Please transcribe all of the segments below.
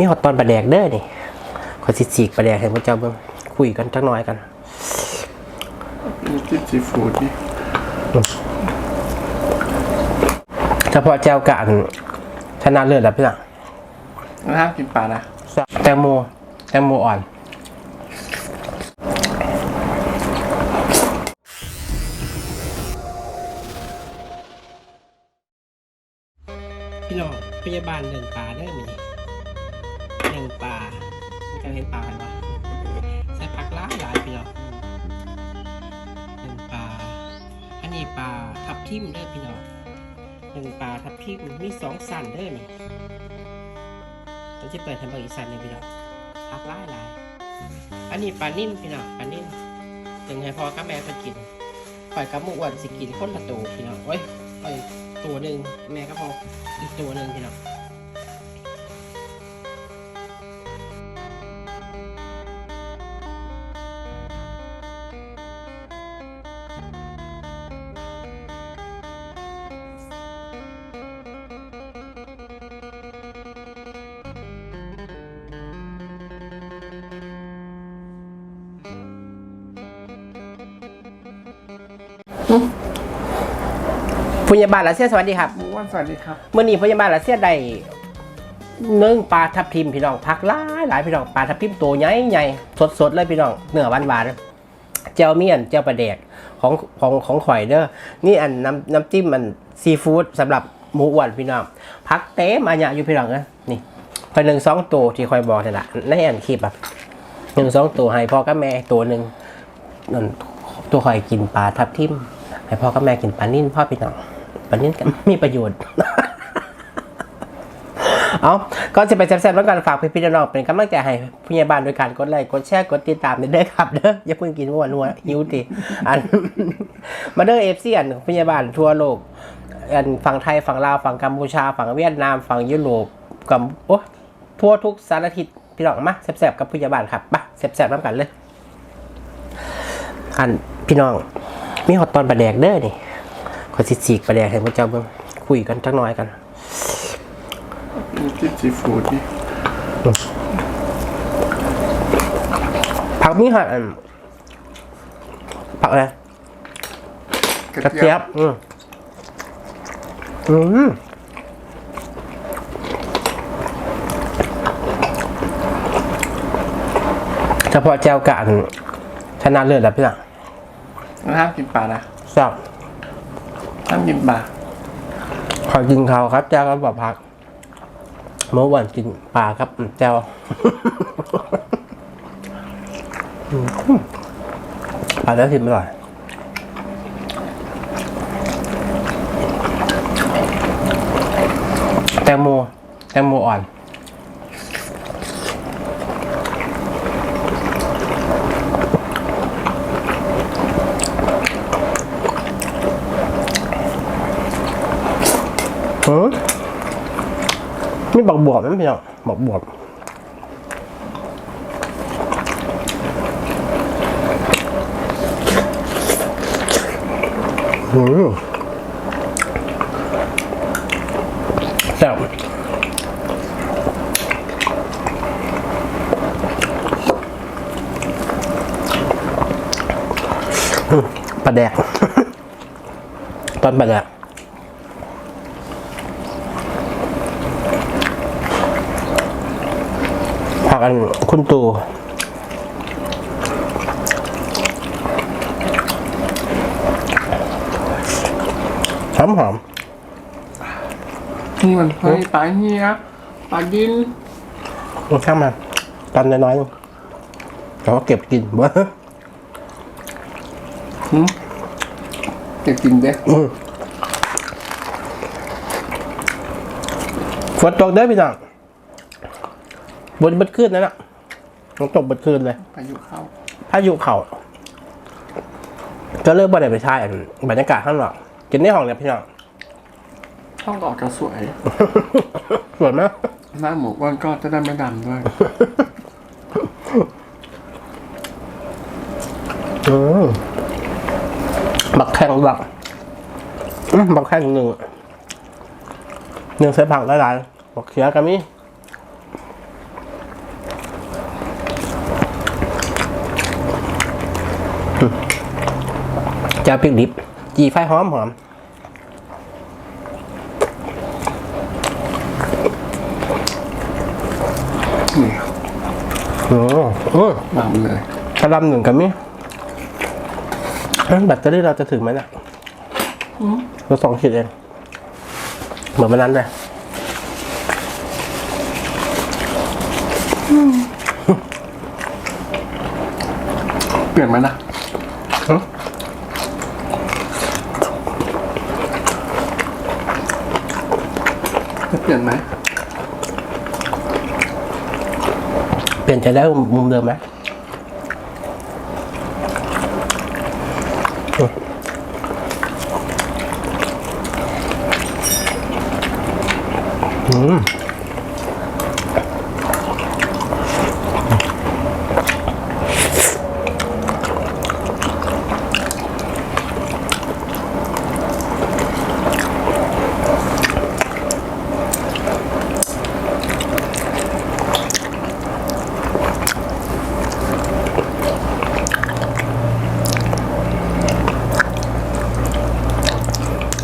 มีหอดตอนประแดกเด้อนี่ขอสิสีกประแดกให้พระเจ้าเบิ่งคุยกันจักหน่อยกันมีจิ้มซีฟู้ดนี่เฉพาะเจ้ากะอันชนะเลิศแล้วพี่น้องห้ามกินปลานะแตงโมแตงโมอ่อนพี่น้องพยาบาลเดินป่าได้ไหม นี่เดินป่าไม่จะเห็นป่ากันปะใส่ผักล้ายหลายพี่น้องเดินป่าอันนี้ปลาทับทิมเด้อพี่น้องเดินป่าทับทิมมีสองสันเด้อนี่เราจะเปิดทำบางอีกสันหนึ่งพี่น้องผักล้ายหลายอันนี้ปลานิ่มพี่น้องปลานิ่มถึงให้พอกับแม่ไปกินปล่อยกับหมูอ้วนสิกินคนละตัวพี่น้องโอ้ยปล่อยตัวหนึ่งแม่ก็พออีกตัวหนึ่งพี่น้อง พยาบาลรัสเซียสวัสดีครับหมูอ้วันสวัสดีครับเมื่อนี้พยาบาลรัสเซียได้เนื้อปลาทับทิมพี่น้องพักหลายหลายพี่น้องปลาทับทิมตัวใหญ่ใหญ่สดสดๆเลยพี่น้องเนื้อหวานหวานๆเจ้าเมียนเจ้าปลาแดกของของของข่อยเด้อนี่อันน้ำน้ำจิ้มมันซีฟู้ดสำหรับหมูอ้วนพี่น้องพักเต็มอันเนี้ยอยู่พี่น้องนะนี่คอยหนึ่งสองตัวที่คอยบอกนี่แหละในอันคลิปแบบหนึ่งสองตัวให้พ่อกับแม่ตัวหนึ่งนั่นตัวคอยกินปลาทับทิมให้พ่อกับแม่กินปลานิ่นพ่อพี่น้อง ปลานิ่นก็มีประโยชน์ เอาก็จะไปแซ่บๆแล้วกันฝากพี่ๆน้องๆเป็นกำลังใจให้พยาบาลโดยการกดไลค์กดแชร์กดติดตามเด้อครับเด้ออย่าเพิ่งกินวัวนัวหิวติอันมาเด้อเอฟซีอันพยาบาลทั่วโลกอันฝั่งไทยฝั่งลาวฝั่งกัมพูชา ฝั่งเวียดนามฝั่งยุโรปกับโอ้ทั่วทุกสารทิศพี่น้องมาแซ่บๆกับพยาบาลครับมาแซ่บๆน้ำกันเลยอันพี่น้องมีหอดตอนประแดกเด้อนี่ ขอสิสีกประแดกให้พระเจ้าเบิ่งคุยกันจักหน่อยกันมีจิ้มซีฟู้ดนี่ผักมีหัดอันผักอะไรกระเทียบอืมอืมเฉพาะเจ้ากะอันชนะเลิศแล้วพี่น้องห้ามกินปลานะทราบ สามสิบบาทขอกินเขาวครับเจ้าก็บอกพัก เมื่อวันกินปลาครับเจ้าปลาแล้วทิมอร่อยแตงโมแตงโมอ่อน หืมนี่บอกบวบไหมพี่น้องบอกบวบหืมแซ่บอืมปลาแดก ตอนปลาแดก ผัก อันคุณตูหอมหอมนี่มันเฮ้ยปลาเฮียปลาดินๆข้างมาตอนน้อยๆเราก็เก็บกินบ่หืมจะกินเด้อืมฝนตกเด้อพี่น้อง บนบัดคืนนั่นแหละมันตกบัดคืนเลยพายุเข้าพายุเข่าก็เลิกบ่ได้ไปใช้อันบรรยากาศข้างนอกกินในห้องเนี่ยพี่น้องห้องออกจะสวย สวยไหมหน้าหมูอ้วันก็จะได้ไม่ดำด้วยอืมบักแข้งบักอืมบักแข้งหนึ่งหนึ่งใส่ผักหลายๆบักเขียกันมี จะพริกดิบจีไฟหอมหอมนี่โอ้โอ้ดำเลยกระลำหนึ่งกับมิเอ้ยแบตเตอรี่เราจะถึงไหมเนี่ยเราสองขีดเอง เหมือนวันนั้นเลยเปลี่ยนไหมนะ ฮะ จะ เปลี่ยนไหมเปลี่ยนจะได้มุมเดิมไหมอืม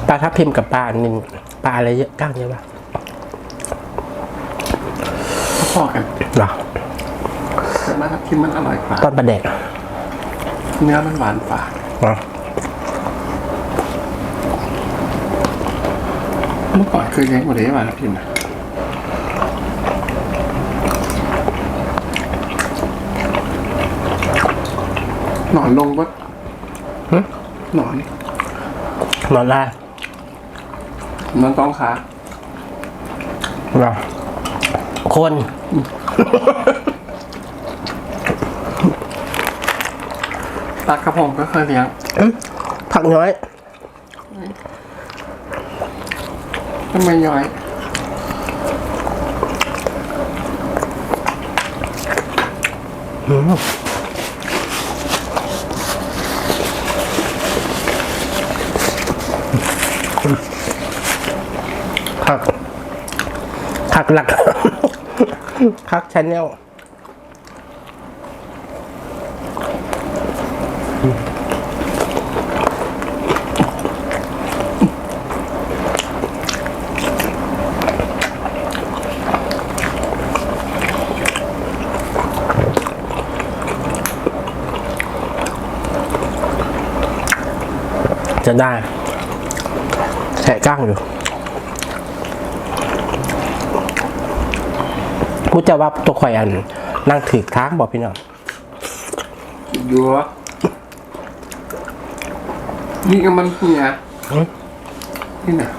ปลาทับทิมกับปลาหนึ่งปลาอะไรเยอะก้างเยอะปะพอๆกันหรอแต่มาทับทิมมันอร่อยกว่าตอนปลาแดกเนื้อมันหวานกว่าหรอเมื่อก่อนเคยเลี้ยงหมดเลยหวานทับทิมนะหนอนลงปะหึหนอนนอนได้ หนอนต้องขาหรอคนปลากระพงก็เคยเลี้ยงอืมผักน้อยทำไมย้อยผั หลักผักชาแนลจะได้แฉะก้างอยู่ กูจะว่าตัวข่อยอันนั่งถือค้างบอกพี่น้องยัวนี่ก็มันเหียอืมนี่น่ะ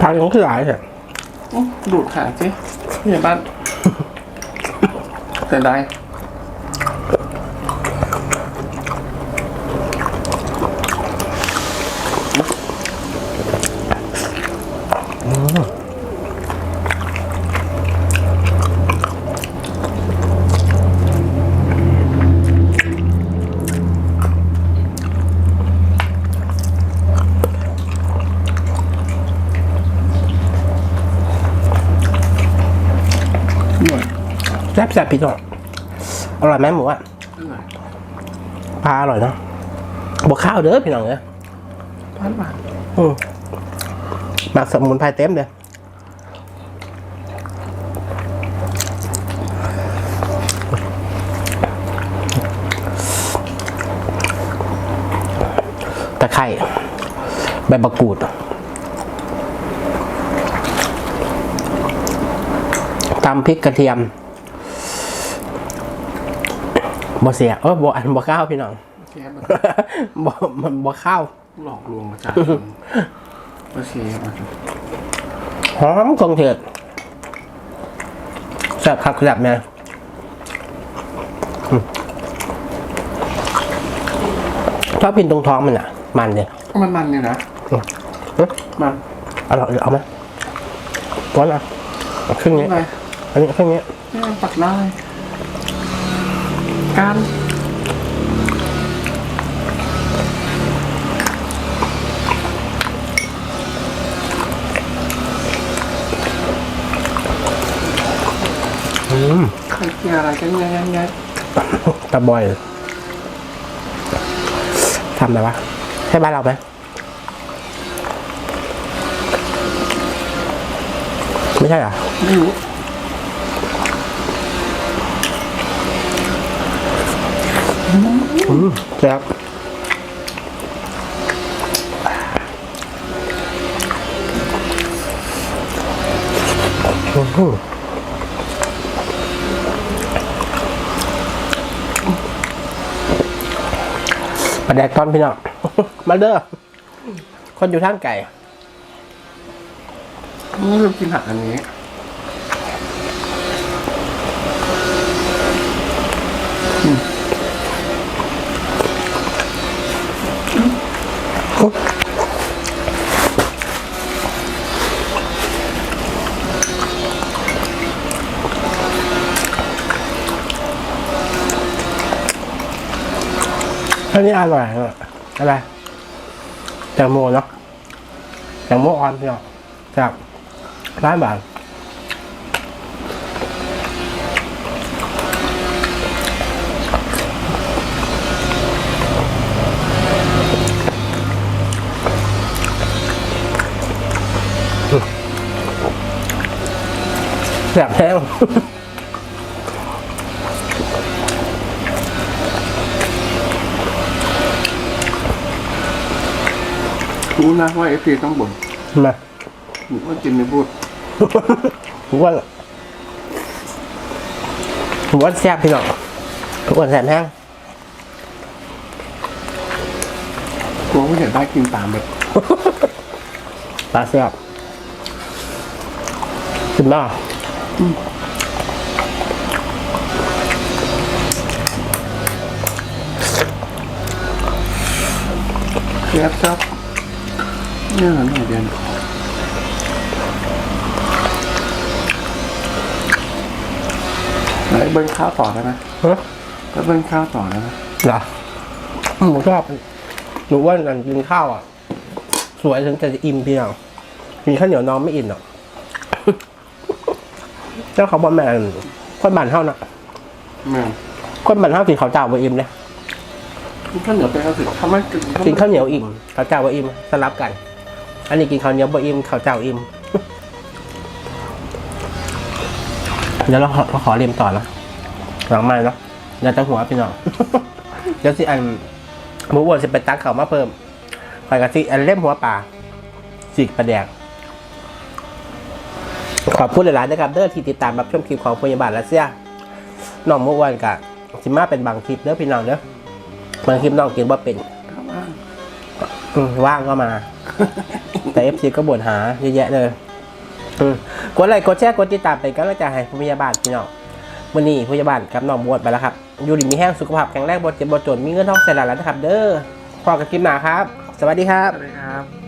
พักยังคือหลายเถอะอื้อดูดหางสิพี่บ้านแต่ได้ หน่อย แซ่บแซ่บพี่น้องอร่อยไหมหมูอะหน่อยปลาอร่อยเนาะบวกข้าวเด้อพี่น้องเด้อบ้านหวานอืม หมักสมุนไพรเต็มเลยตะไคร้ใบมะกรูดตำพริกกระเทียมบ่เสียเออบ่อันบ่ข้าวพี่น้องแค่มันบ่มันบ่ข้าวหลอกลวงประชาชน โอเคมาครับหอมกองเถิดแซ่บครับแซ่บแม่อืมชอบกินตรงท้องมันอะ มันเนี่ยมันมันเนี่ยนะเฮ้ยมันอร่อยเอาไหมก้อนอะเอาครึ่งนี้อะไรอันนี้ครึ่งนี้นี่มันตัดได้การ มใครเกี่ยอะไรกันยังไงยังไงตะบอยทำอะไรวะใช่บ้านเราไหมไม่ใช่เหรอไม่รู้อืมแซ่บอื้อ หือมาแดกตอนพี่น้อง มาเด้อ คนอยู่ทางไก่ไม่รู้กินผักอันนี้ อันนี้อร่อยอะอะไรแตงโมเนาะแตงโมออนพี่น้องจากร้านบาทแซ่บแห้ง รู้นะว่าเอฟซีต้องบ่นมาว่ากินไม่พูดผมว่าผมว่าแซ่บพี่น้องผมว่าแซ่บแห้งกลัวว่าอยากได้กินตามแบบปลาแซ่บขึ้นมาแซ่บซับเนี่ยหน่อยเดียวไหนเบิ้ลข้าวต่อได้ไหมฮะแล้วเบิ้ลข้าวต่อได้ไหมเหรอหนูชอบหนูว่านันกินข้าวอะ สวยถึงจะอิ่มพี่น้องกินข้าวเหนียวนอนไม่อิ่มหรอกเจ้าเขาบอกแม่นคนบ้านเท่าน่ะแม่คนบ้านเท่ากินข้าวเจ้าบ่อิ่มเลยข้าวเหนียวเป็นข้าวสิถ้าไม่กินกินข้าวเหนียวอิ่มข้าวเจ้าบ่อิ่มสลับกัน อันนี้กินข้าวเหนียวบ่อิ่มข้าวเจ้าอิ่มเดี๋ยวเราขอเราขอเรียมต่อนะหลังไม่เนาะเดี๋ยวจะหัวพี่น้องเดี๋ยวสิอันหมูอ้วนสิไปตักเขามาเพิ่มคอยกับสิอันเล่มหัวป่าสิกประแดกขอบคุณหลายๆนะครับเด้อที่ติดตามรับชมคลิปของพยาบาลรัสเซียน้องมูอ้วนกะสิมาเป็นบางคลิปเด้อพี่น้องเด้อบางคลิปน้องกินว่าเป็นข้าวบ้าน อืมว่างก็มา แต่เอฟซีก็บ่นหาเยอะแยะเลยอืมกดไลค์กดแชร์กดติดตามเป็นกำลังใจให้พยาบาลพี่น้องวันนี้พยาบาลกับน้องบวชไปแล้วครับ อยู่ดีมีแห้งสุขภาพแข็งแรงบดเจ็บบดจนมีเงินทองใส่หลานแล้วนะครับ เด้อพอกับคลิปหนาครับ สวัสดีครับ สวัสดีครับ